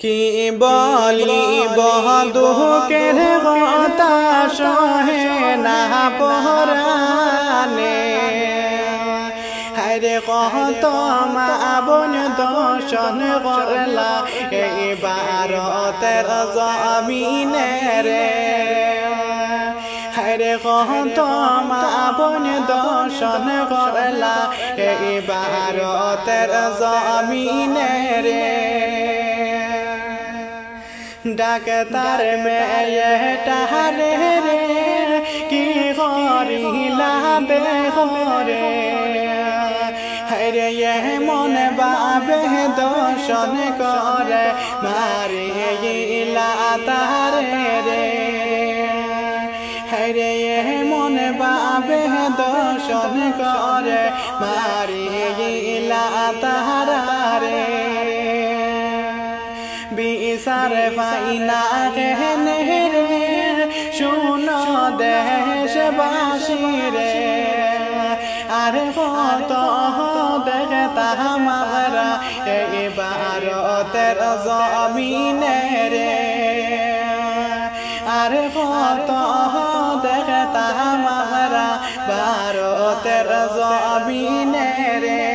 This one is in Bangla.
কি বলি বহদুকের কথা সহে না পরানে হরে কত মা বোন দর্শন করলা এই বারতের জমিনে রে হরে কত মা বোন দর্শন করলা এই বারতের জমিনে রে ডাক্তার মেয়ে টাহারে রে কি করিলা দেহরে হরে? মন বাবে দর্শন করে মারে গিলা তারে রে। হরে মন বাবে দর্শন করে মারে গিলা তাহারে বিচার ফাইনা রে শুনো দেশবাসী রে। আর কত দেখে তাহামারা এই ভারতের জমিনে রে। আর কত দেখে তাহামারা ভারতের জমিনে রে।